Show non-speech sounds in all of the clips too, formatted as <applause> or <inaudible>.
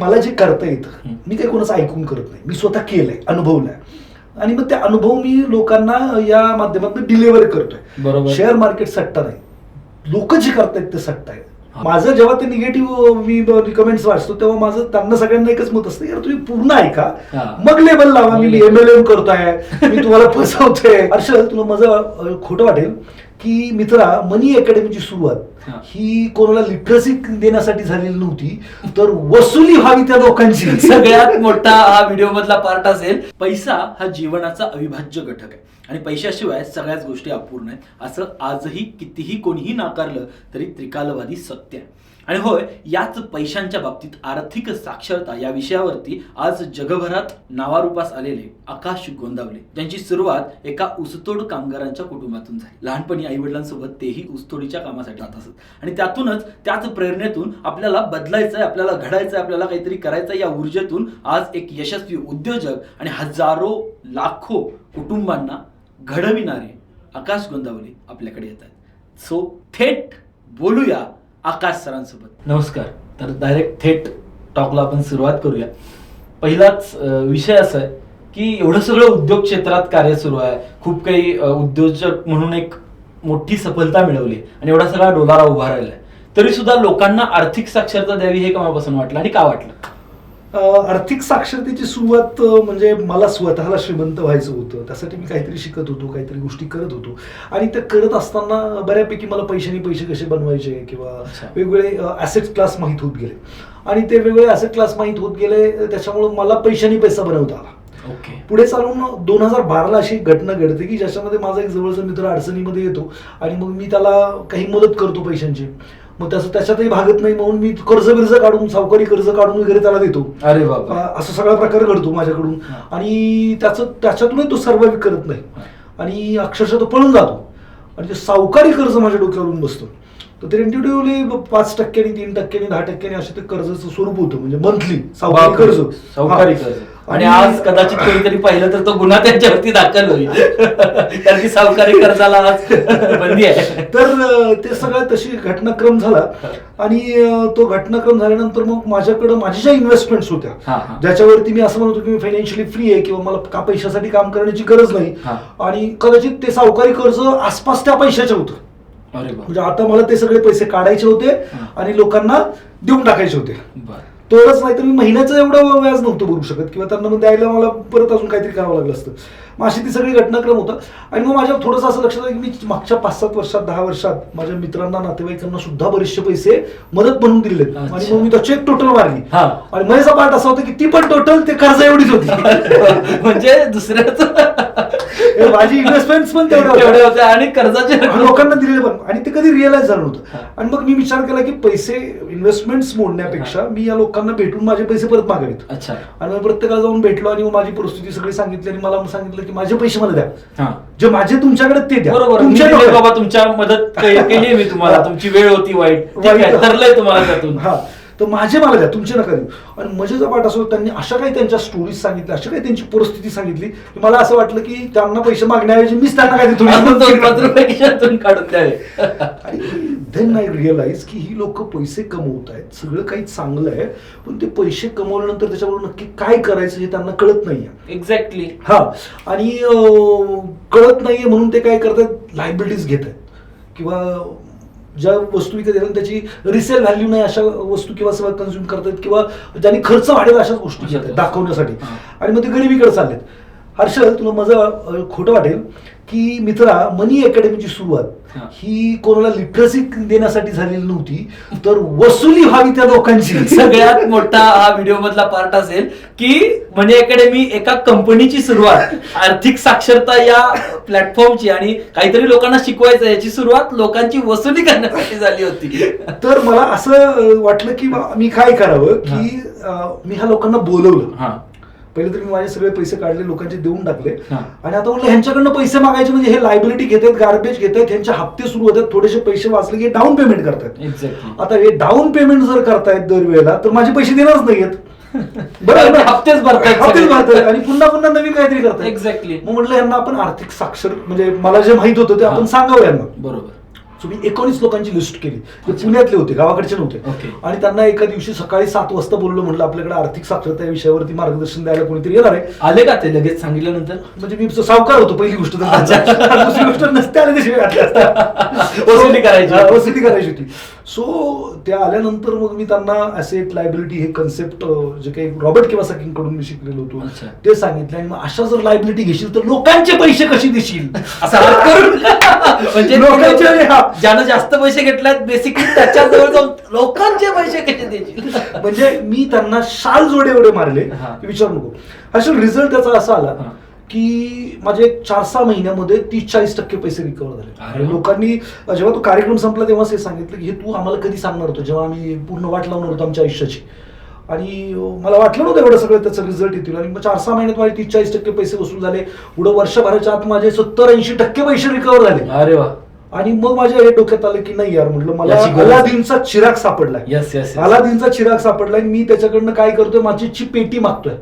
मला जे करता येतं मी काही कोणाचं ऐकून करत नाही मी स्वतः केलंय अनुभवलंय आणि मग ते अनुभव मी लोकांना या माध्यमातून डिलिव्हर करतोय. शेअर मार्केट सट्टा नाही लोक जे करतायत ते सट्टा आहे. माझं जेव्हा ते निगेटिव्ह मी रिकमेंड्स वाचतो तेव्हा माझं त्यांना सगळ्यांना एकच मत असतं यार तुम्ही पूर्ण ऐका. मग लेबल लावा मी एम एल एम करतोय मी तुम्हाला फसवतोय <laughs> हर्षल तुला माझं खोटं वाटेल की मित्रा मनी अकॅडमीची. सुरुवात ही. कोणाला लिटरसी देण्यासाठी झालेली नव्हती तर वसुली व्हावी त्या लोकांची <laughs> सगळ्यात मोठा हा व्हिडिओ मधला पार्ट असेल पैसा हा जीवनाचा अविभाज्य घटक आहे. आणि पैशाशिवाय सगळ्याच गोष्टी अपूर्ण आहेत. असं आजही कितीही कोणीही नाकारलं तरी त्रिकालवादी सत्य आहे. आणि होय याच पैशांच्या बाबतीत आर्थिक साक्षरता या विषयावरती आज जगभरात नावारूपास आलेले आकाश गोंदावले ज्यांची सुरुवात एका ऊसतोड कामगारांच्या कुटुंबातून झाली. लहानपणी आईवडिलांसोबत तेही ऊसतोडीच्या कामासाठी जात असत. आणि त्यातूनच त्याच प्रेरणेतून आपल्याला बदलायचंय आपल्याला घडायचंय आपल्याला काहीतरी करायचं या ऊर्जेतून आज एक यशस्वी उद्योजक आणि हजारो लाखो कुटुंबांना घडविणारे आकाश गोंदावले आपल्याकडे येत आहेत. सो थेट बोलूया आकाश सरांसोबत. नमस्कार. तर डायरेक्ट थेट टॉकला आपण सुरुवात करूया. पहिलाच विषय असा आहे की एवढं सगळं उद्योग क्षेत्रात कार्य सुरू आहे. खूप काही उद्योजक म्हणून एक मोठी सफलता मिळवली आणि एवढा सगळा डोलारा उभा राहिला तरी सुद्धा लोकांना आर्थिक साक्षरता द्यावी हे कामापासून वाटलं आणि का वाटलं? आर्थिक साक्षरतेची सुरुवात म्हणजे मला स्वतःला श्रीमंत व्हायचं होतं. त्यासाठी मी काहीतरी शिकत होतो काहीतरी गोष्टी करत होतो. आणि त्या करत असताना बऱ्यापैकी मला पैशाने पैसे कसे बनवायचे किंवा. वेगवेगळे ॲसेट क्लास माहीत होत गेले. आणि ते वेगवेगळे ॲसेट क्लास माहीत होत गेले त्याच्यामुळे मला पैशाने पैसा बनवता आला. ओके. पुढे चालून दोन हजार बाराला अशी घटना घडते की ज्याच्यामध्ये माझा एक जवळचा मित्र अडचणीमध्ये येतो आणि मग मी त्याला काही मदत करतो पैशांची. मग त्याचं त्याच्यातही भागत नाही म्हणून मी कर्ज बिर्ज काढून सावकारी कर्ज काढून वगैरे त्याला देतो. अरे बाबा असं सगळा प्रकार घडतो माझ्याकडून. आणि त्याचं त्याच्यातूनही तो सर्वाइव्ह करत नाही. आणि अक्षरशः तो पळून जातो. आणि ते सावकारी कर्ज माझ्या डोक्यावरून बसतं. तर ते इंटिट्यूटिव्हली पाच टक्क्यांनी तीन टक्क्यांनी दहा टक्क्यांनी असे ते कर्जाचं स्वरूप होतं. म्हणजे मंथली सावकारी. कर्ज. सावकारी. कर्ज. आणि आज कदाचित कोणीतरी पाहिलं तर तो गुन्हा त्यांच्यावरती दाखल होईल. कारण की सावकारी कर्जाला आज बंदी आहे. तर ते सगळं तशी घटनाक्रम झाला. आणि तो घटनाक्रम झाल्यानंतर मग माझ्याकडं माझ्या ज्या इन्व्हेस्टमेंट्स होत्या. ज्याच्यावरती मी असं म्हणतो की मी फायनान्शियली फ्री आहे किंवा मला का पैशासाठी काम करण्याची गरज नाही. आणि कदाचित ते सावकारी कर्ज आसपास त्या पैशाचं होतं. म्हणजे आता मला ते सगळे पैसे काढायचे होते. आणि लोकांना देऊन टाकायचे होते. तरच नाही तर मी महिन्याचं एवढं व्याज नव्हतं भरू शकत. किंवा त्यांना मग द्यायला मला परत अजून काहीतरी करावं लागलं असतं. मग अशी ती सगळी घटनाक्रम होता आणि मग माझ्या थोडंसं असं लक्षात आलं की मी मागच्या पाच सात वर्षात दहा वर्षात माझ्या मित्रांना नातेवाईकांना सुद्धा बरेचसे पैसे मदत म्हणून आहेत. आणि. मग मी तो चेक टोटल मारली हा. आणि माझा पार्ट असा होता की ती पण टोटल ते कर्ज एवढीच होती <laughs> म्हणजे दुसऱ्याच माझी इन्व्हेस्टमेंट पण तेवढ्या होत्या. तेवढे होते आणि कर्जाचे लोकांना दिलेले पण आणि ते कधी रिअलाइज झालं. नव्हतं आणि मग मी विचार केला की पैसे इन्व्हेस्टमेंट मोडण्यापेक्षा मी या लोकांना भेटून माझे पैसे परत मागावेत अच्छा आणि मग प्रत्येकाला जाऊन भेटलो आणि मग माझी परिस्थिती सगळी सांगितली आणि मला सांगितलं की माझे पैसे मला द्या. हा. जे माझे तुमच्याकडे ते द्या. बरोबर. मी दिले. बाबा तुमच्या मदत <laughs> केली मी तुम्हाला. तुमची वेळ होती वाईट. ठीक वाईट. आहे तरलंय तुम्हाला त्यातून. हा. तर माझे मला द्या तुमचे नका देऊ. आणि मजेचा पाठ असो त्यांनी अशा काही त्यांच्या स्टोरीज सांगितल्या अशा काही त्यांची परिस्थिती सांगितली की मला असं वाटलं की त्यांना पैसे मागण्याऐवजी मीच त्यांना दोन पाच रुपये खिशातून काढून द्यावे. <laughs> आणि देन आय रिअलाइज की ही लोक पैसे कमवत आहेत सगळं काही चांगलं आहे पण ते पैसे कमवल्यानंतर त्याच्याबरोबर नक्की काय करायचं हे त्यांना कळत नाहीये. एक्झॅक्टली हा. आणि कळत नाहीये म्हणून ते काय करतात लायबिलिटीज घेत आहेत किंवा ज्या वस्तू विकत घेतात त्याची रिसेल व्हॅल्यू नाही अशा वस्तू किंवा सेवा कन्झ्युम करतात किंवा ज्यांनी खर्च वाढेल अशाच गोष्टी दाखवण्यासाठी. आणि मग ते गरिबीकडे चाललेत. हर्षल तुला माझं खोटं वाटेल की मित्रा मनी अकॅडमीची सुरुवात हा. कोणाला लिटरसी देण्यासाठी झालेली नव्हती तर वसुली व्हावी त्या लोकांची <laughs> सगळ्यात मोठा हा व्हिडिओ मधला पार्ट असेल की मनी अकॅडमी एका कंपनीची सुरुवात आर्थिक साक्षरता या प्लॅटफॉर्मची आणि काहीतरी लोकांना शिकवायचं याची सुरुवात लोकांची वसुली करण्यासाठी झाली होती. तर मला असं वाटलं की मी काय करावं की मी ह्या लोकांना बोलवलं. पहिले तर मी माझे सगळे पैसे काढले लोकांचे देऊन टाकले. आणि आता म्हटलं ह्यांच्याकडनं पैसे मागायचे म्हणजे हे लायबिलिटी घेत आहेत गार्बेज घेत आहेत ह्यांचे हप्ते सुरू होतात थोडेसे पैसे वाचले की डाऊन पेमेंट करतात एक्झॅक्टली आता हे डाऊन पेमेंट जर करतायत दरवेळेला तर माझे पैसे देणारच नाहीयेत <laughs> बरोबर? हप्तेच हप्तेच आणि पुन्हा पुन्हा नवीन काहीतरी करतायत Exactly. मग म्हटलं यांना आपण आर्थिक साक्षर म्हणजे मला जे माहीत होतं ते आपण. सांगावं यांना बरोबर सो मी एकोणीस लोकांची लिस्ट केली. ते पुण्यातले होते गावाकडचे. नव्हते. आणि त्यांना एका दिवशी सकाळी सात वाजता बोललो म्हटलं आपल्याकडे आर्थिक साक्षरता या विषयावरती मार्गदर्शन द्यायला कोणीतरी येणार आहे. आले का ते लगेच सांगितल्यानंतर? म्हणजे मी सावकार होतो पहिली गोष्ट दुसरी गोष्ट नसते आले <laughs> करायची. वसुली करायची होती. सो त्या आल्यानंतर मग मी त्यांना ऍसेट लायबिलिटी हे कन्सेप्ट जे काही रॉबर्ट किवासाकी कडून मी शिकलेलो होतो. ते सांगितलं. आणि मग अशा जर लायबिलिटी घेशील तर लोकांचे पैसे कशी देशील? <laughs> असं हात करून. <laughs> म्हणजे लोकांचे. ज्यानं जास्त पैसे घेतलात बेसिकली त्याच्याजवळ जाऊन लोकांचे पैसे कसे द्यायचे <laughs> म्हणजे मी त्यांना शाल जोडे एवढे मारले विचारू नको. अशा रिझल्ट त्याचा असा आला. की माझे चार सहा महिन्यामध्ये तीस चाळीस टक्के पैसे रिकवर झाले. लोकांनी जेव्हा तो कार्यक्रम संपला तेव्हाच हे सांगितलं की हे तू आम्हाला कधी सांगणार होतं? जेव्हा आम्ही पूर्ण वाट लावणार होतो आमच्या आयुष्याची. आणि मला वाटलं नव्हतं एवढं सगळं त्याचं रिझल्ट येतील. आणि मग चार सहा महिन्यात माझे तीस चाळीस टक्के पैसे वसूल झाले. पुढं वर्षभराच्या आत माझे सत्तर ऐंशी टक्के पैसे रिकवर झाले. अरे वा. आणि मग माझ्या हे डोक्यात आलं की नाही यार म्हटलं मला याची गरज. अलादीनचा चिराग सापडलाय. येस येस अलादीनचा चिराग सापडलाय. मी त्याच्याकडनं काय करतोय माचीची पेटी मागतोय.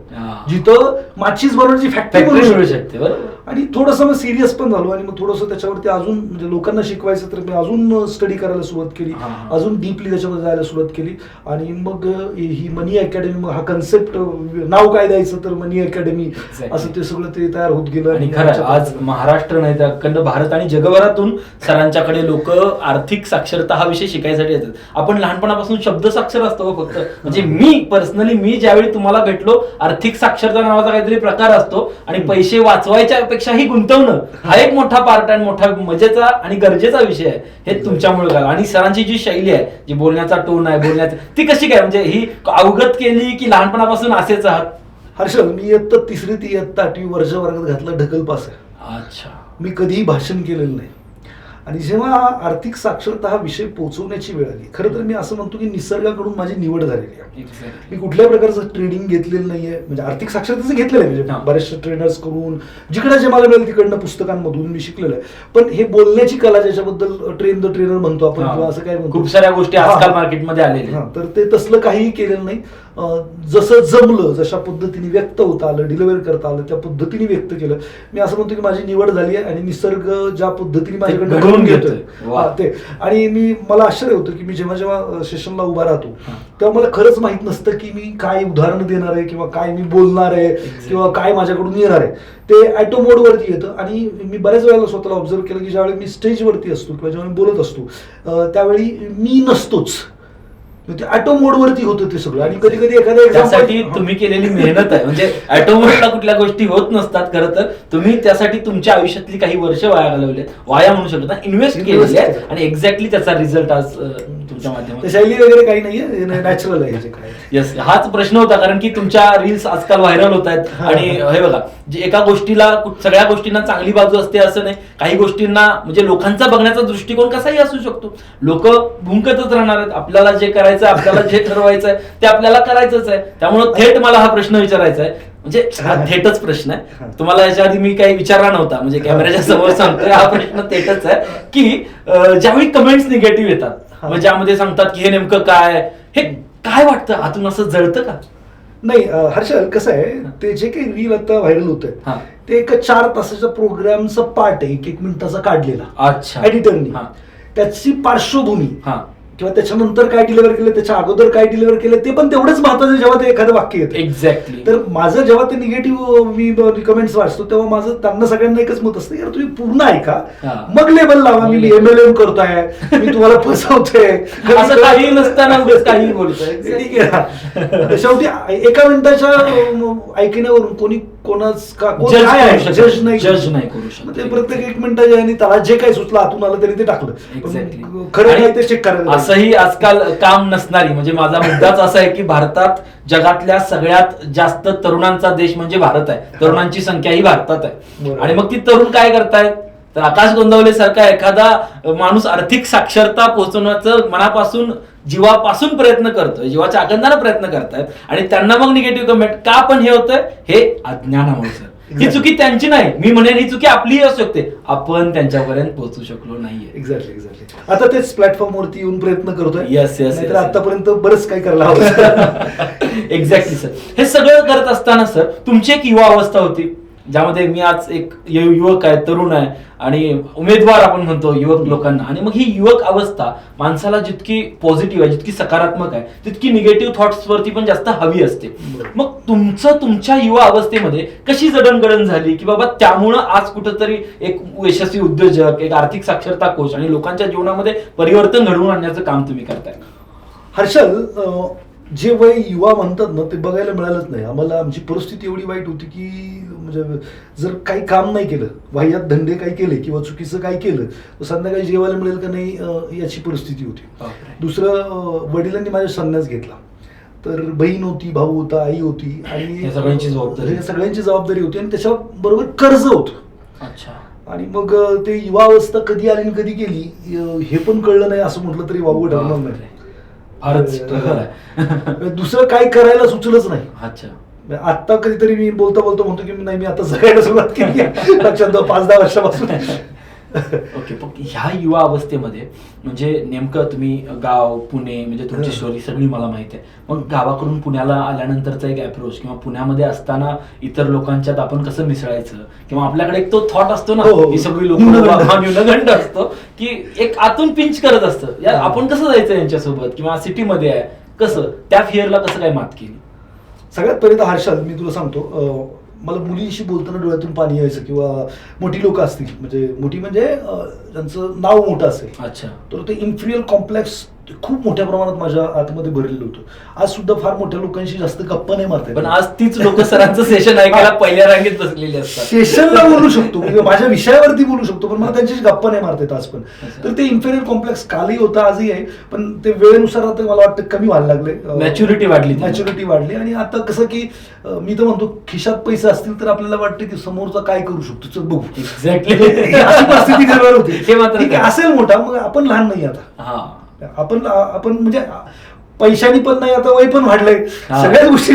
जिथं माचीस बनवण्याची फॅक्टरी फॅक्टरी मिळू शकते शकते बरोबर. आणि थोडंसं मग सिरियस पण झालो आणि मग थोडंसं त्याच्यावरती अजून म्हणजे लोकांना शिकवायचं तर मी अजून स्टडी करायला सुरुवात केली. अजून डीपली त्याच्यामध्ये जायला सुरुवात केली. आणि मग ही मनी अकॅडमी मग हा कन्सेप्ट नाव काय द्यायचं तर मनी अकॅडमी. असं ते सगळं ते तयार होत गेलं आणि खरं आज महाराष्ट्र नाही तर अखंड भारत आणि जगभरातून सरांच्याकडे लोक आर्थिक साक्षरता हा विषय शिकायसाठी येतात. आपण लहानपणापासून शब्द साक्षर असतो फक्त. म्हणजे मी पर्सनली मी ज्यावेळी तुम्हाला भेटलो आर्थिक साक्षरता नावाचा काहीतरी प्रकार असतो आणि पैसे वाचवायच्या पेक्षाही गुंतवणं हा एक मोठा पार्ट आणि मोठा मजेचा आणि गरजेचा विषय आहे. हे तुमच्यामुळे कळलं. आणि सरांची जी शैली आहे जी बोलण्याचा टोन आहे बोलण्याचा ती कशी काय? म्हणजे ही अवगत केली की लहानपणापासून असेच आहात? हर्षल मी इयत्ता तिसरी ती इयत्ता आठवी वर्ष वर्गात घातला ढकल पास आहे. अच्छा. मी कधीही भाषण केलेलं नाही. आणि जेव्हा हा आर्थिक साक्षरता हा विषय पोहोचवण्याची वेळ आली खरं तर मी असं म्हणतो की निसर्गाकडून माझी निवड झालेली आहे. मी कुठल्याही प्रकारचं ट्रेनिंग घेतलेलं नाहीये म्हणजे आर्थिक साक्षरतेचं घेतलेलं आहे. म्हणजे बरेचसे ट्रेनर्सकडून जिकडे जे मला मिळेल तिकडनं पुस्तकांमधून मी शिकलेलं आहे. पण हे बोलण्याची कला ज्याच्याबद्दल ट्रेन द ट्रेनर म्हणतो आपण. किंवा असं काय म्हणतो. खूप साऱ्या गोष्टी. आजकाल मार्केटमध्ये आलेल्या हा, तर ते तसलं काहीही केलेलं नाही. जसं जमलं जशा पद्धतीने व्यक्त होता आलं डिलिव्हर करता आलं त्या पद्धतीने व्यक्त केलं मी असं म्हणतो की माझी निवड झाली आहे आणि निसर्ग ज्या पद्धतीने माझ्याकडनं घडवून घेतोय. ते आणि मी मला आश्चर्य होतं की मी जेव्हा जेव्हा सेशनला उभा राहतो. तेव्हा मला खरंच माहीत नसतं की मी काय उदाहरण देणार आहे किंवा काय मी बोलणार आहे. किंवा काय माझ्याकडून येणार आहे ते ॲटो मोडवरती येतं आणि मी बऱ्याच वेळेला स्वतःला ऑब्झर्व केलं की ज्यावेळी मी स्टेजवरती असतो किंवा जेव्हा मी बोलत असतो त्यावेळी मी नसतोच ते ॲटो मोडवरती होतं ते सगळं. आणि कधी कधी एखाद्या त्यासाठी तुम्ही केलेली मेहनत आहे. म्हणजे <laughs> ऑटोमॅटिकला कुठल्या गोष्टी होत नसतात खरं तर. तुम्ही त्यासाठी तुमच्या आयुष्यातली काही वर्ष वाया घालवले वाया म्हणू शकत इन्व्हेस्ट केलेली आहे. आणि एक्झॅक्टली त्याचा रिझल्ट आज तुमच्या ते माध्यमातून शैली वगैरे काही नाहीये नॅचरल आहे जे काय. येस हाच प्रश्न होता कारण की तुमच्या रील्स आजकाल व्हायरल होत आहेत. आणि हे बघा जे एका गोष्टीला सगळ्या गोष्टींना चांगली बाजू असते असं नाही. काही गोष्टींना म्हणजे लोकांचा बघण्याचा दृष्टिकोन कसाही असू शकतो. लोक भुंकतच राहणार आहेत. आपल्याला जे करायचं आहे, आपल्याला जे ठरवायचं आहे ते आपल्याला करायचंच आहे. त्यामुळे थेट मला हा प्रश्न विचारायचा आहे. म्हणजे हा थेटच प्रश्न आहे. तुम्हाला याच्या आधी मी काही विचारला नव्हता. म्हणजे कॅमेऱ्याच्या समोर सांगतोय हा प्रश्न थेटच आहे. की ज्यावेळी कमेंट्स निगेटिव्ह येतात हा. म्हणजे ज्यामध्ये सांगतात की हे नेमकं काय? हे काय वाटतं? आतून असं जळतं का? नाही अं, हर्षल कसं आहे ते जे काही रील आता व्हायरल होत हा. ते एका चार तासाच्या प्रोग्रामचा पार्ट आहे एक एक मिनिटाचा काढलेला. अच्छा. एडिटरनी हा. त्याची पार्श्वभूमी. हा. किंवा त्याच्यानंतर काय डिलिव्हर केलं त्याच्या अगोदर काय डिलिव्हर केलं ते पण तेवढंच महत्वाचं जेव्हा ते एखादं वाक्य येतं. एक्झॅक्टली तर माझं जेव्हा ते निगेटिव्ह मी रिकमेंड्स वाचतो तेव्हा माझं त्यांना सगळ्यांना एकच मत असतं यार तुम्ही पूर्ण ऐका. मग लेबल लावा मी मग एम एल एम करतोय मी तुम्हाला <laughs> फसवतोय. असं काही नसताना काही बोलतोय. ठीक आहे. शेवटी एका मिनिटाच्या ऐकण्यावरून कोणी कोणाच का कोण Judge काय करू आहे शकत जज नाही. Judge नाही करू शकत. मग ते प्रत्येक एक मिनिटाच्या आणि त्याला जे काही सुचलं आतून आलं तरी ते टाकलं Exactly. पण खरं आणि नाही ते चेक करायला असंही आजकाल काम नसणारी म्हणजे माझा मुद्दाच असा आहे की भारतात जगातल्या सगळ्यात जास्त तरुणांचा देश म्हणजे भारत आहे तरुणांची संख्या ही भारतात आहे बरोबर. आणि मग ती तरुण काय करतायत तर आकाश गोंदवले सारखा एखादा माणूस आर्थिक साक्षरता पोहोचवण्याचं मनापासून जीवापासून प्रयत्न करतोय जीवाच्या आगंदानं प्रयत्न करतायत आणि त्यांना मग निगेटिव्ह कमेंट का पण हे होतंय? हे अज्ञानामुळे सर. ही. चुकी त्यांची नाही. मी म्हणेन ही चुकी आपलीही असू शकते. आपण त्यांच्यापर्यंत पोहोचू शकलो नाहीये. एक्झॅक्टली एक्झॅक्टली आता तेच प्लॅटफॉर्म वरती येऊन प्रयत्न करतोय. Yes, नाहीतर yes. आतापर्यंत बरंच काही करायला हवं. <laughs> एक्झॅक्टली सर हे सगळं करत असताना सर तुमची एक युवा अवस्था होती. ज्यामध्ये मी आज एक यु- युवक आहे तरुण आहे आणि उमेदवार आपण म्हणतो युवक लोकांना. आणि मग ही युवक अवस्था माणसाला जितकी पॉझिटिव्ह आहे जितकी सकारात्मक आहे तितकी निगेटिव्ह थॉट्स वरती पण जास्त हवी असते. मग तुमचं तुमच्या युवा अवस्थेमध्ये कशी जडणघडण झाली की बाबा त्यामुळं आज कुठंतरी एक यशस्वी उद्योजक एक आर्थिक साक्षरता कोच आणि लोकांच्या जीवनामध्ये परिवर्तन घडवून आणण्याचं काम तुम्ही करताय? हर्षल अं, जे वय युवा म्हणतात ना ते बघायला मिळालंच नाही. आम्हाला आमची परिस्थिती एवढी वाईट होती की म्हणजे जर काही काम नाही केलं वाह्यात धंदे काही केले किंवा चुकीचं काही केलं तर संध्याकाळी जेवायला मिळेल का नाही याची परिस्थिती होती. दुसरं वडिलांनी माझ्या संन्यास घेतला. तर बहीण होती भाऊ होता आई होती आणि सगळ्यांची जबाबदारी. सगळ्यांची जबाबदारी होती आणि त्याच्याबरोबर कर्ज होतं. अच्छा. आणि मग ते युवा अवस्था कधी आली आणि कधी गेली हे पण कळलं नाही असं म्हटलं तरी वावगं ठरणार नाही. फारच आहे <laughs> दुसरं काय करायला सुचलंच नाही. अच्छा. आता कधीतरी मी बोलता बोलता म्हणतो की नाही मी आता जगायला सुरुवात केली. <laughs> लक्षात पाच दहा वर्षापासून. <laughs> ओके पण ह्या युवा अवस्थेमध्ये म्हणजे नेमकं तुम्ही गाव पुणे म्हणजे तुमची. स्टोरी सगळी मला माहिती आहे मग गावाकडून पुण्याला आल्यानंतरचा एक अप्रोच किंवा पुण्यामध्ये असताना इतर लोकांच्यात आपण कसं मिसळायचं किंवा आपल्याकडे एक तो थॉट असतो ना हो, हो. ही सगळी लोक न्यूनगंड. <laughs> असतो की एक आतून पिंच करत असतं यार. आपण कसं जायचं यांच्यासोबत किंवा सिटीमध्ये आहे कसं त्या फिअरला कसं काय मात केली सगळ्यात पहिले तर हर्षल मी तुला सांगतो मला मुलींशी बोलताना डोळ्यातून पाणी यायचं किंवा मोठी लोक असतील. म्हणजे मोठी म्हणजे अं, ज्यांचं नाव मोठं असेल. अच्छा. तर ते इन्फिरियर कॉम्प्लेक्स खूप मोठ्या प्रमाणात माझ्या आतमध्ये भरलेलं होतं. आज सुद्धा फार मोठ्या लोकांशी जास्त गप्पा नाही मारता. पण आज तीच लोक सरांचं सेशन ऐकायला पहिल्या रांगेत बसलेली असतात. सेशनला बोलू शकतो. म्हणजे माझ्या विषयावरती बोलू शकतो पण मला त्यांच्याशी गप्पा नाही मारता येत आज पण. तर ते इन्फेरियर कॉम्प्लेक्स कालही होतं आजही आहे. पण ते वेळेनुसार आता मला वाटतं कमी व्हायला लागले. Maturity वाढली ती. मॅच्युरिटी वाढली. आणि आता कसं की मी तर म्हणतो खिशात पैसे असतील तर आपल्याला वाटतं की समोरचा काय करू शकतो. चल बघू. एक्झॅक्टली <laughs> हे. असेल मोठा मग आपण लहान नाही आता. हा. आपण आपण म्हणजे पैशानी पण नाही आता वय पण वाढलंय. सगळ्याच गोष्टी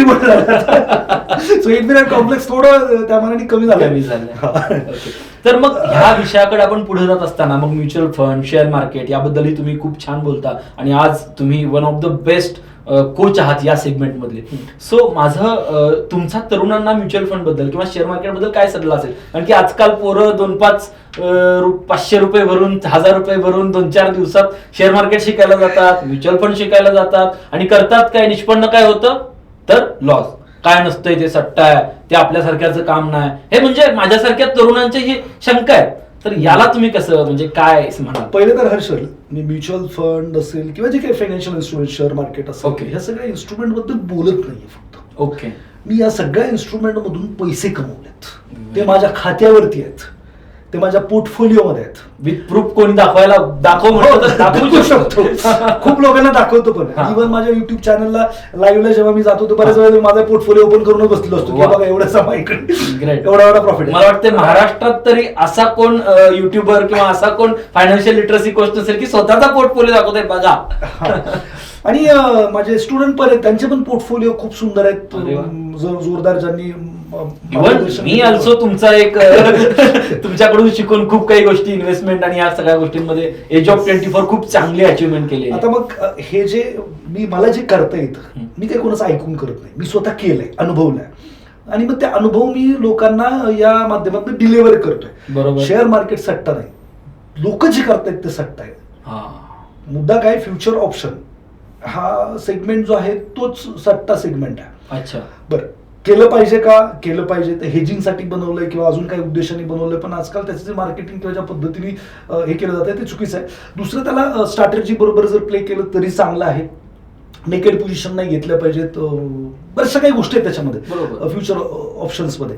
सो इन्फिरियर कॉम्प्लेक्स थोडं त्या मानाने कमी झालं कमी झालं Okay. तर मग ह्या विषयाकडे आपण पुढे जात असताना मग म्युच्युअल फंड शेअर मार्केट याबद्दलही तुम्ही खूप छान बोलता. आणि आज तुम्ही one of the best coach आहात या सेगमेंट मधले. सो माझं तुमचा तरुणांना म्युच्युअल फंडबद्दल किंवा शेअर मार्केटबद्दल काय सल्ला असेल? कारण की आजकाल पोरं दोन पाच पाचशे रुपये भरून हजार रुपये भरून दोन चार दिवसात शेअर मार्केट शिकायला जातात म्युच्युअल फंड शिकायला जातात. आणि करतात काय? निष्पन्न काय होतं? तर लॉस काय नसतंय ते सट्टा आहे? ते आपल्यासारख्याचं काम नाही. हे म्हणजे माझ्यासारख्या तरुणांची ही शंका आहे. तर याला तुम्ही कसं म्हणजे काय म्हणाल? पहिले तर हर्षल मी म्युच्युअल फंड असेल किंवा जे काही फायनान्शियल इन्स्ट्रुमेंट शेअर मार्केट असेल Okay. ह्या सगळ्या इन्स्ट्रुमेंटबद्दल बोलत नाहीये फक्त. ओके मी या सगळ्या इन्स्ट्रुमेंट मधून पैसे कमवलेत. ते माझ्या खात्यावरती आहेत. ते माझ्या पोर्टफोलिओ मध्ये आहेत. विथ प्रूफ कोणी दाखवायला दाखव तर दाखवू शकतो. खूप लोकांना दाखवतो पण. हा. इव्हन माझ्या युट्यूब चॅनलला लाईव्हला जेव्हा मी जातो बऱ्याच वेळेला माझा पोर्टफोलिओ ओपन करूनच बसलो असतो की. बघा एवढा. एवढा एवढा प्रॉफिट मला वाटतं महाराष्ट्रात तरी असा कोण युट्यूबर किंवा असा कोण फायनान्शियल लिटरसी कोच नसेल की स्वतःचा पोर्टफोलिओ दाखवतोय बघा. हा. आणि माझे स्टुडंट पण आहेत त्यांचे पण पोर्टफोलिओ खूप सुंदर आहेत. जोरदार ज्यांनी इव्हन मी. ऑल्सो तुमचा एक <laughs> तुमच्याकडून शिकून खूप काही गोष्टी इन्व्हेस्टमेंट आणि या सगळ्या गोष्टींमध्ये एज ऑफ ट्वेंटी फोर खूप चांगली अचिव्हमेंट केली आता मग हे जे मी मला जे करता येतं. मी काही कोणाचं ऐकून करत नाही. मी स्वतः केलंय अनुभवलंय. आणि मग ते अनुभव मी लोकांना या माध्यमातून डिलिव्हर करतोय. बरोबर. शेअर मार्केट सट्टा नाही. लोक जे करतायत ते सट्टा आहे. हा. मुद्दा काय? फ्युचर ऑप्शन हा सेगमेंट जो आहे तोच सट्टा सेगमेंट आहे. अच्छा. बरं. केलं पाहिजे का? केलं पाहिजे. तर हेजिंगसाठी बनवलंय किंवा अजून काही उद्देशाने बनवलंय. पण आजकाल त्याचं जे मार्केटिंग किंवा ज्या पद्धतीने हे केलं जातं ते चुकीचं आहे. दुसरं त्याला स्ट्रॅटेजी बरोबर जर प्ले केलं तरी चांगलं आहे. नेकेड पोझिशन नाही घेतल्या पाहिजेत बऱ्याचशा काही गोष्टी आहेत बरोबर. त्याच्यामध्ये फ्युचर ऑप्शन्समध्ये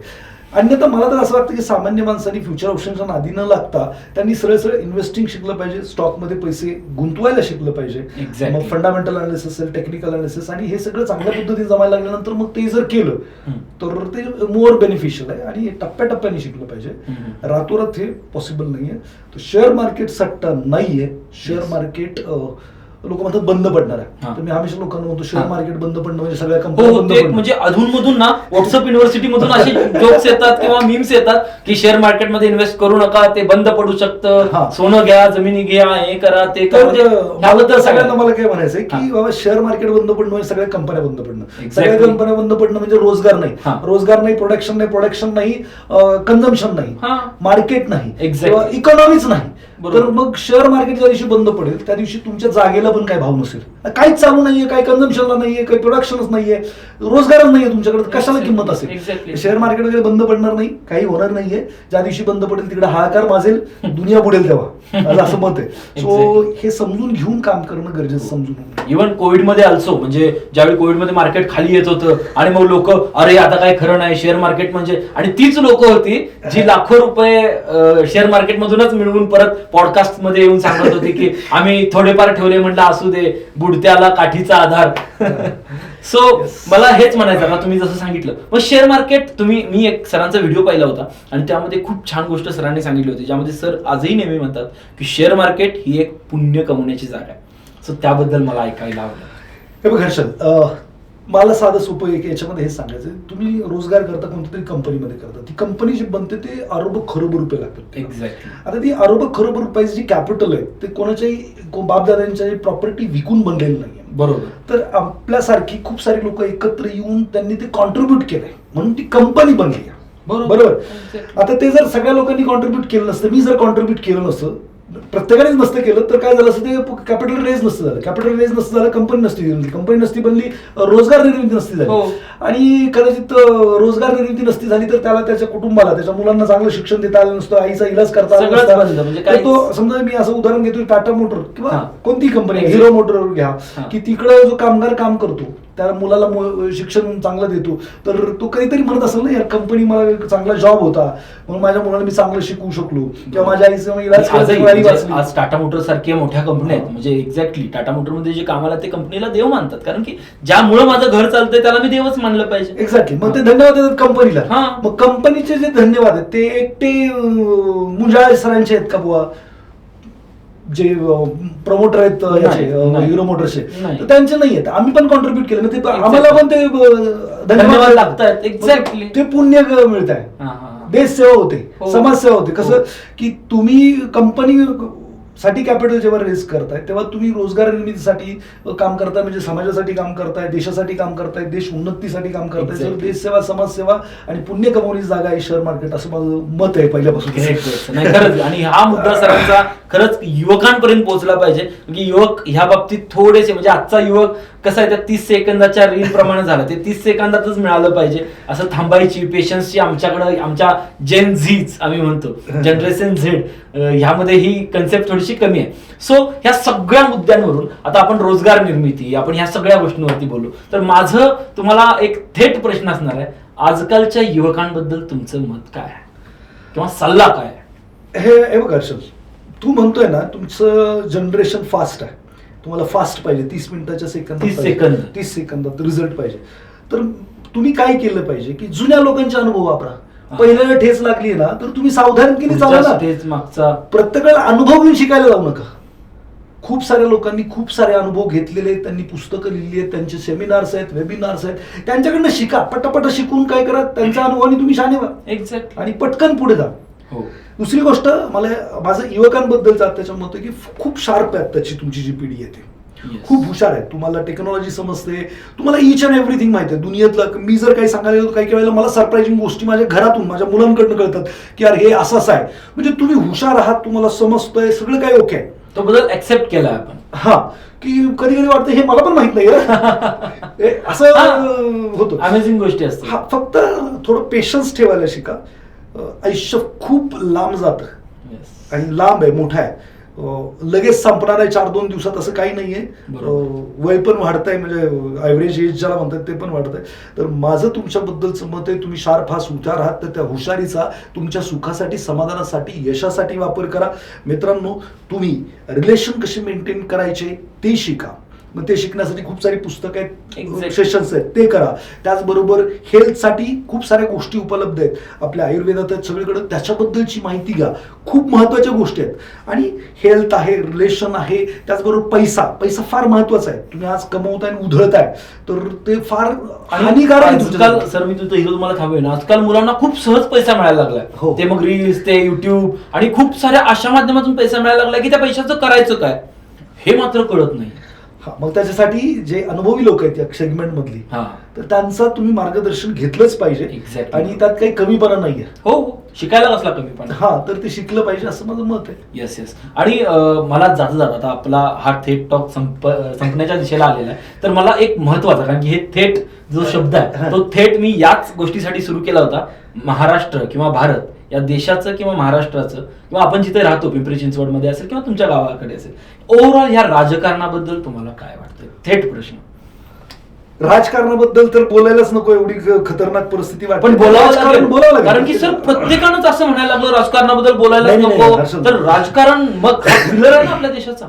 अन्यथा मला तर असं वाटतं की सामान्य माणसांनी फ्युचर ऑप्शनच्या नादी न लागता त्यांनी सरळ सरळ इन्व्हेस्टिंग शिकलं पाहिजे स्टॉकमध्ये पैसे गुंतवायला शिकलं पाहिजे. मग फंडामेंटल अनालिसिस असेल टेक्निकल अनालिसिस आणि हे सगळं चांगल्या पद्धतीने जमायला लागल्यानंतर मग ते जर केलं. तर ते मोर बेनिफिशियल आहे आणि टप्प्याटप्प्याने शिकलं पाहिजे. रातोरात हे पॉसिबल नाहीये तर शेअर मार्केट सट्टा नाहीये शेअर. मार्केट लोक म्हणतात बंद पडणार आहे हा. तर मी हमेशा लोकांना म्हणतो शेअर. मार्केट बंद पडणं म्हणजे सगळ्या कंपन्या हो म्हणजे अधूनमधून ना व्हॉट्सअप युनिव्हर्सिटी मधून असे जोक्स येतात किंवा मीम्स येतात की शेअर मार्केटमध्ये इन्व्हेस्ट करू नका ते बंद पडू. शकतं सोनं घ्या जमिनी घ्या हे करा ते करा तर म्हणजे सगळ्यांना सांगा. मला काय म्हणायचंय की. बाबा शेअर मार्केट बंद पडणं म्हणजे सगळ्या कंपन्या बंद पडणं. सगळ्या कंपन्या बंद पडणं म्हणजे रोजगार नाही. रोजगार नाही प्रोडक्शन नाही प्रोडक्शन नाही कन्झम्शन नाही. मार्केट नाही. इकॉनॉमीच नाही. तर मग शेअर मार्केट ज्या दिवशी बंद पडेल त्या दिवशी तुमच्या जागेला पण काय भाव नसेल काहीच चालू नाहीये काही कन्झम्शनला नाहीये काही प्रोडक्शनच नाहीये रोजगारच नाहीये तुमच्याकडे कशाला. किंमत असेल. शेअर मार्केट वगैरे बंद पडणार नाही काही होणार नाहीये ज्या दिवशी बंद पडेल तिकडे हाहाकार माजेल दुनिया बुडेल तेव्हा असं मत आहे <laughs> सो. हे समजून घेऊन काम करणं गरजेचं समजून. इव्हन कोविडमध्ये आल्सो म्हणजे ज्यावेळी कोविडमध्ये मार्केट खाली येत होतं आणि मग लोक अरे आता काय खरं नाही शेअर मार्केट म्हणजे आणि तीच लोक होती जी लाखो रुपये शेअर मार्केट मधूनच मिळवून परत पॉडकास्टमध्ये येऊन सांगत होती की आम्ही थोडेफार ठेवले म्हटलं असू दे बुडत्याला काठीचा आधार. <laughs> सो मला हेच म्हणायचं आता तुम्ही जसं सांगितलं मग शेअर मार्केट तुम्ही मी एक सरांचा व्हिडिओ पाहिला होता आणि त्यामध्ये खूप छान गोष्ट सरांनी सांगितली होती ज्यामध्ये सर आजही नेहमी म्हणतात की शेअर मार्केट ही एक पुण्य कमवण्याची जागा आहे. सो त्याबद्दल मला ऐकायला आवडलं. हे बघ हर्षल अं, मला साधं सोपं एक याच्यामध्ये हे सांगायचं. तुम्ही रोजगार करता कोणत्या तरी कंपनीमध्ये करता. ती कंपनी जी बनते ते अरब खरोब रुपये लागतात. एक्झॅक्टली आता ती अरब खरोब रुपयाची जी कॅपिटल आहे ते कोणाच्याही बापदाद्यांच्या प्रॉपर्टी विकून बनलेली नाही बरोबर. तर आपल्यासारखी खूप सारी लोक एकत्र येऊन त्यांनी ते कॉन्ट्रीब्युट केलंय. म्हणून ती कंपनी बनली आहे. बरोबर. आता ते जर सगळ्या लोकांनी कॉन्ट्रीब्युट केलं नसतं मी जर कॉन्ट्रीब्युट केलं नसतं प्रत्येकानेच नसतं केलं तर काय झालं असतं ते कॅपिटल रेज नसतं झालं कॅपिटल रेज नसतं झालं कंपनी नसती बनली कंपनी नसती बनली रोजगार निर्मिती नसती झाली हो. आणि कदाचित रोजगार निर्मिती नसती झाली तर त्याला त्याच्या कुटुंबाला त्याच्या मुलांना चांगलं शिक्षण देता आलं नसतं आईचा इलाज करता आला नसता. म्हणजे तो समजा मी असं उदाहरण घेतो टाटा मोटर किंवा. कोणती कंपनी. हिरो मोटर घ्या. की तिकडे जो कामगार काम करतो त्या मुलाला मु- शिक्षण चांगलं देतो. तर तो कधीतरी म्हणत असेल ना यार कंपनी मला चांगला जॉब होता. म्हणून माझ्या मुलाला मी चांगलं शिकवू शकलो. किंवा माझ्या आईचं म्हणजे वाचली. आज टाटा मोटर सारख्या मोठ्या कंपन्या आहेत. म्हणजे एक्झॅक्टली टाटा मोटरमध्ये जे कामाला ते कंपनीला देव मानतात. कारण की ज्यामुळं माझं घर चालतंय त्याला मी देवच मानलं पाहिजे. एक्झॅक्टली मग ते धन्यवाद देतात कंपनीला हा. मग कंपनीचे जे धन्यवाद आहेत ते एकटे मुंजाळ सरांचे आहेत का बुवा? जे प्रमोटर आहेत याचे. हिरो. तर त्यांचे नाही आहेत आम्ही पण कॉन्ट्रीब्युट केलं ते Exactly. आम्हाला पण ते धन्यवाद लागतायत. Exactly. ते पुण्य मिळत आहे हा, हा, हा. देश सेवा होते हो. समाज सेवा होते कसं हो. की तुम्ही कंपनी साठी कॅपिटल जेव्हा रेज करताय तेव्हा तुम्ही रोजगार निर्मितीसाठी काम करताय म्हणजे समाजासाठी काम करताय देशासाठी काम करताय देश उन्नतीसाठी काम करताय तर Exactly. देश सेवा समाजसेवा आणि पुण्य कमवण्याची जागा आहे शेअर मार्केट असं माझं मत आहे पहिल्यापासून आणि हा मुद्दा सरांचा खरंच युवकांपर्यंत पोहोचला पाहिजे. की युवक ह्या बाबतीत थोडेसे म्हणजे आजचा युवक कसा आहे त्या तीस सेकंदाच्या रील प्रमाणे झाला. ते तीस सेकंदातच मिळालं पाहिजे. असं थांबायची पेशन्सची आमच्याकडे आमच्या जेन झीज आम्ही म्हणतो. जनरेशन झेड ह्यामध्ये ही कन्सेप्ट थोडीशी कमी आहे. सो ह्या सगळ्या मुद्द्यांवरून आता आपण रोजगार निर्मिती आपण ह्या सगळ्या गोष्टींवरती बोलू. तर माझं तुम्हाला एक थेट प्रश्न असणार आहे. आजकालच्या युवकांबद्दल तुमचं मत काय आहे? किंवा सल्ला काय आहे? हे हे बघ तू म्हणतोय ना तुमचं जनरेशन फास्ट आहे. तुम्हाला फास्ट पाहिजे तीस मिनिटाच्या 30 पाहिजे. सेकंद. तीस सेकंदात रिझल्ट पाहिजे. तर तुम्ही काय केलं पाहिजे की जुन्या लोकांचे अनुभव वापरा. पहिल्या ठेच लागली ना तर तुम्ही सावधानतेने चाला ना. स्टेज मागचा. प्रत्येकाला अनुभव घेऊन शिकायला जाऊ नका. खूप साऱ्या लोकांनी खूप सारे अनुभव घेतलेले आहेत त्यांनी पुस्तकं लिहिली आहेत त्यांचे सेमिनार्स आहेत वेबिनार्स आहेत. त्यांच्याकडनं शिका पटापट शिकून काय करा त्यांच्या अनुभवाने तुम्ही शाने व्हा. एक्झॅक्ट आणि पटकन पुढे जा. हो. दुसरी गोष्ट मला माझं युवकांबद्दल त्याच्या मत की खूप शार्प आहे त्याची तुमची जी पिढी येते Yes. खूप हुशार आहे. तुम्हाला टेक्नॉलॉजी समजते. तुम्हाला इच अँड एव्हरीथिंग माहिती आहे. दुनियेतलं मी जर काही सांगायला गेलो काही काही वेळेला मला सरप्राईजिंग गोष्टी माझ्या घरातून माझ्या मुलांकडनं कळतात की यार हे असं असं आहे. म्हणजे तुम्ही हुशार आहात तुम्हाला समजतंय सगळं काही ओके आहे. तो बदल ऍक्सेप्ट केलाय आपण. हा. की कधी कधी वाटतं हे मला पण माहीत नाही. <laughs> हे असं हा. होतं. अमेझिंग गोष्टी असतात. हा फक्त थोडं पेशन्स ठेवायला शिका. आयुष्य खूप लांब जातं. आणि लांब आहे मोठा आहे. लगेच संपणार आहे चार दोन दिवसात असं काही नाहीये. वय पण वाढतंय म्हणजे ॲव्हरेज एज ज्याला म्हणतात ते पण वाढतंय. तर माझं तुमच्याबद्दलचं मत आहे तुम्ही शार्प हा हुशार आहात तर त्या हुशारीचा तुमच्या सुखासाठी समाधानासाठी यशासाठी वापर करा. मित्रांनो तुम्ही रिलेशन कसे मेंटेन करायचे ते शिका. मग ते शिकण्यासाठी खूप सारी पुस्तकं आहेत. सेशन्स आहेत ते करा. त्याचबरोबर हेल्थसाठी खूप साऱ्या गोष्टी उपलब्ध आहेत. आपल्या आयुर्वेदात आहेत सगळीकडे त्याच्याबद्दलची माहिती घ्या. खूप महत्त्वाच्या गोष्टी आहेत. आणि हेल्थ आहे रिलेशन आहे त्याचबरोबर पैसा. पैसा फार महत्त्वाचा आहे. तुम्ही आज कमवताय आणि उधळताय तर ते फार हानिकारक आहे आजकाल. सर मी तुझं हिरो तुम्हाला थांबवेन. आजकाल मुलांना खूप सहज पैसा मिळायला लागलाय. हो. ते मग रील्स ते युट्यूब आणि खूप साऱ्या अशा माध्यमातून पैसा मिळायला लागलाय की त्या पैशाचं करायचं काय? हे मात्र कळत नाही. हा मग त्याच्यासाठी जे अनुभवी लोक आहेत या सेगमेंट मधली हा. तर त्यांचं तुम्ही मार्गदर्शन घेतलंच पाहिजे. आणि त्यात काही कमीपणा नाहीये. हो हो. शिकायला कसला कमी पण. हा तर ते शिकलं पाहिजे असं माझं मत आहे. येस येस आणि मला जाता जाता आता आपला हा थेट टॉक संप संपण्याच्या दिशेला आलेला आहे. तर मला एक महत्त्वाचा कारण की हे थेट जो शब्द आहे तो थेट मी याच गोष्टीसाठी सुरू केला होता. महाराष्ट्र किंवा भारत. या देशाचं किंवा महाराष्ट्राचं किंवा आपण जिथे राहतो पिंपरी चिंचवडमध्ये असेल किंवा तुमच्या गावाकडे असेल ओव्हरऑल ह्या राजकारणाबद्दल तुम्हाला काय वाटतं थेट प्रश्न. राजकारणाबद्दल तर बोलायलाच नको एवढी खतरनाक परिस्थिती पण बोलावं बोलावं कारण की सर प्रत्येकानंच असं म्हणायला लागलं राजकारणाबद्दल बोलायला नको. तर राजकारण मग <coughs> आहे आपल्या देशाचा?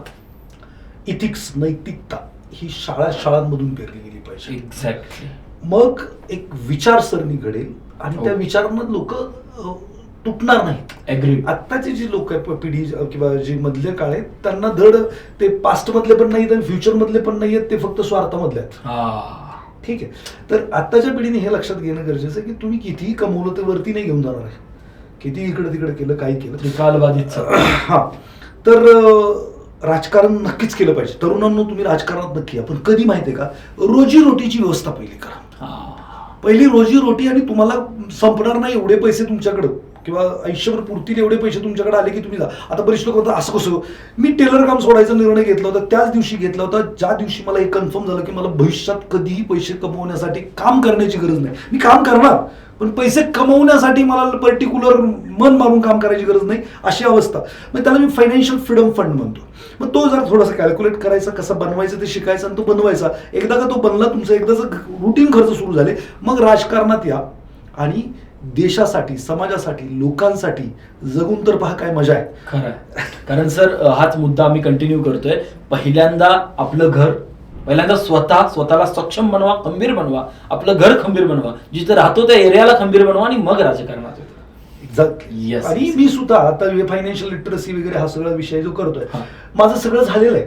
इथिक्स नैतिकता ही शाळा शाळांमधून पेरली गेली पाहिजे. एक्झॅक्टली मग एक विचारसरणी घडेल आणि हो. त्या विचारांना लोक तुटणार नाहीत ऍग्री आत्ताची जी लोक आहे पिढी किंवा जी मधले काळ आहेत त्यांना धड ते पास्ट मधले पण नाहीत आणि फ्युचर मधले पण नाहीत ते फक्त स्वार्थमधले आहेत. हा. ठीक आहे. तर आत्ताच्या पिढीने हे लक्षात घेणं गरजेचं आहे की तुम्ही कितीही कमवलं ते वरती नाही घेऊन जाणार आहे. किती इकडे तिकडे केलं काय केलं. त्रिकालबाधित <coughs> हा. तर राजकारण नक्कीच केलं पाहिजे. तरुणांनो तुम्ही राजकारणात नक्की या. पण कधी माहितीये का? रोजी रोटीची व्यवस्था पहिली करा. हा. पहिली रोजी रोटी आणि तुम्हाला संपणार नाही एवढे पैसे तुमच्याकडं. किंवा आयुष्यभर पुरतील एवढे पैसे तुमच्याकडे आले की तुम्ही जा. आता बरेच लोक म्हणतात असं कसं? मी टेलर काम सोडायचा निर्णय घेतला होता त्याच दिवशी घेतला होता ज्या दिवशी मला हे कन्फर्म झालं की मला भविष्यात कधीही पैसे कमवण्यासाठी काम करण्याची गरज नाही. मी काम करणार पण पैसे कमवण्यासाठी मला पर्टिक्युलर मन मारून काम करायची गरज नाही अशी अवस्था. मग त्याला मी फायनान्शियल फ्रीडम फंड म्हणतो. मग तो जर थोडासा कॅल्क्युलेट करायचा कसा बनवायचा ते शिकायचा आणि तो बनवायचा. एकदा का तो बनला तुमचा एकदाच रुटीन खर्च सुरू झाले. मग राजकारणात या आणि देशासाठी समाजासाठी लोकांसाठी जगून तर पहा काय मजा आहे खरं. कारण सर हाच मुद्दा आम्ही कंटिन्यू करतोय पहिल्यांदा आपलं घर पहिल्यांदा स्वतः स्वतःला सक्षम बनवा खंबीर बनवा आपलं घर खंबीर बनवा जिथं राहतो त्या एरियाला खंबीर बनवा आणि मग राजकारणात येतो. Yes, आणि yes. मी सुद्धा आता फायनान्शियल लिटरसी वगैरे हा सगळा विषय जो करतोय हा. माझं सगळं झालेलं आहे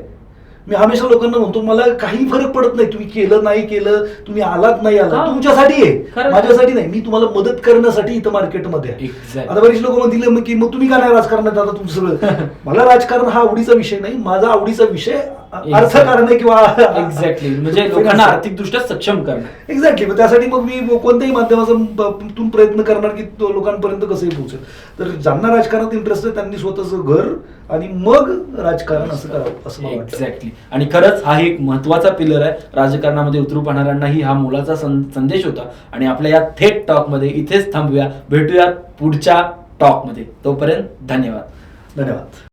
मी हमेशा लोकांना म्हणतो मला काही फरक पडत नाही तुम्ही केलं नाही केलं तुम्ही आलात नाही आलात हा. तुमच्यासाठी आहे. माझ्यासाठी नाही मी तुम्हाला मदत करण्यासाठी इथं मार्केटमध्ये. आता बरीच लोक म्हणतील मग की मग तुम्ही का नाही राजकारणात आता तुमचं सगळं <laughs> मला राजकारण हा आवडीचा विषय नाही माझा आवडीचा विषय अर्थकारण किंवा एक्झॅक्टली म्हणजे <laughs> लोकांना आर्थिकदृष्ट्या सक्षम करणं. एक्झॅक्टली मग त्यासाठी मग मी कोणत्याही माध्यमातून प्रयत्न करणार की तो लोकांपर्यंत कसंही पोहोचेल. तर ज्यांना राजकारणात इंटरेस्ट आहे त्यांनी स्वतःचं घर आणि मग राजकारण असं करावं असं एक्झॅक्टली आणि खरंच हा एक महत्त्वाचा पिलर आहे. राजकारणामध्ये उतरू पाहणाऱ्यांनाही हा मोलाचा संदेश होता. आणि आपल्या या थेट टॉकमध्ये इथेच थांबूया. भेटूया पुढच्या टॉकमध्ये तोपर्यंत धन्यवाद. धन्यवाद.